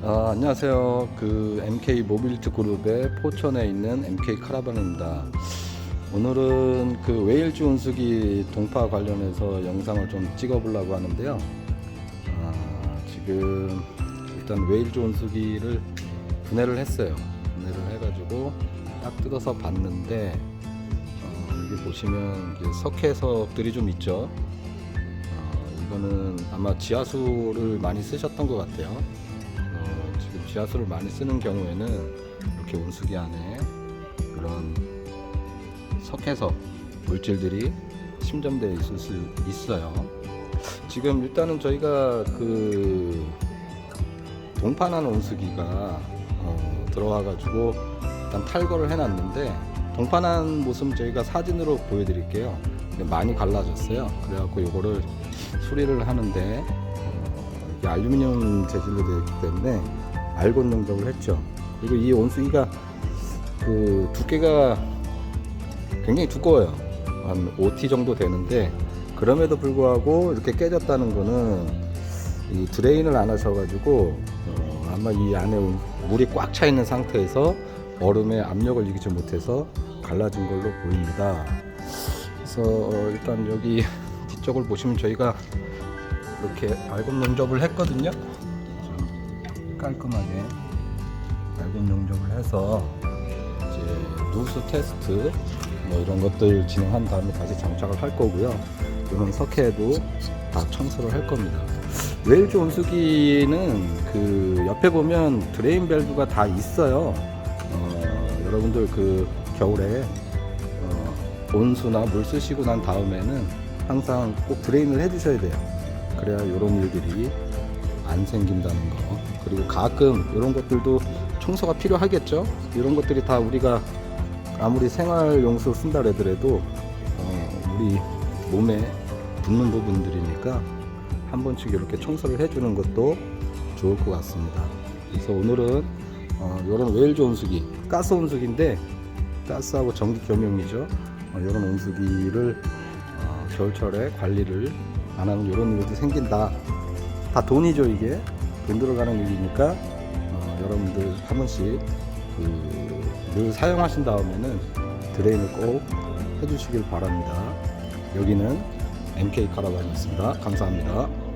아, 안녕하세요. 그 MK 모빌리티 그룹의 포천에 있는 MK 카라반입니다. 오늘은 그 웨일즈 온수기 동파 관련해서 영상을 좀 찍어보려고 하는데요. 아, 지금 일단 웨일즈 온수기를 분해를 했어요. 분해를 해가지고 딱 뜯어서 봤는데 어, 여기 보시면 석회석들이 좀 있죠. 어, 이거는 아마 지하수를 많이 쓰셨던 것 같아요. 지하수를 많이 쓰는 경우에는 이렇게 온수기 안에 그런 석회석 물질들이 침전되어 있을 수 있어요. 지금 일단은 저희가 그 동판한 온수기가 어, 들어와가지고 일단 탈거를 해놨는데 동판한 모습 저희가 사진으로 보여드릴게요. 많이 갈라졌어요. 그래갖고 이거를 수리를 하는데 어, 알루미늄 재질로 되어 있기 때문에 알곤 용접을 했죠. 그리고 이 온수기가 그 두께가 굉장히 두꺼워요. 한 5T 정도 되는데 그럼에도 불구하고 이렇게 깨졌다는 거는 이 드레인을 안 하셔가지고 어, 아마 이 안에 온- 물이 꽉 차 있는 상태에서 얼음에 압력을 이기지 못해서 갈라진 걸로 보입니다. 그래서 어, 일단 여기 뒤쪽을 보시면 저희가 이렇게 알곤 용접을 했거든요. 좀 깔끔하게 알곤 용접을 해서 이제 누수 테스트 뭐 이런 것들 진행한 다음에 다시 장착을 할 거고요. 이런 석회도 다 청소를 할 겁니다. 웨일즈 온수기는 그 옆에 보면 드레인 밸브가 다 있어요. 어, 여러분들 그 겨울에 어, 온수나 물 쓰시고 난 다음에는 항상 꼭 드레인을 해주셔야 돼요. 그래야 이런 일들이 안 생긴다는 거. 그리고 가끔 이런 것들도 청소가 필요하겠죠. 이런 것들이 다 우리가 아무리 생활용수 쓴다 그러더라도 어, 우리 몸에 붙는 부분들이니까 한 번씩 이렇게 청소를 해주는 것도 좋을 것 같습니다. 그래서 오늘은 어, 이런 웨일즈 온수기, 가스 온수기인데 가스하고 전기 겸용이죠. 어, 이런 온수기를 어, 겨울철에 관리를 안 하면 이런 일도 생긴다. 다 돈이죠 이게 돈 들어가는 일이니까 어, 여러분들 한 번씩 그늘 사용하신 다음에는 드레인을 꼭 해주시길 바랍니다. 여기는 MK 카라반이었습니다. 감사합니다.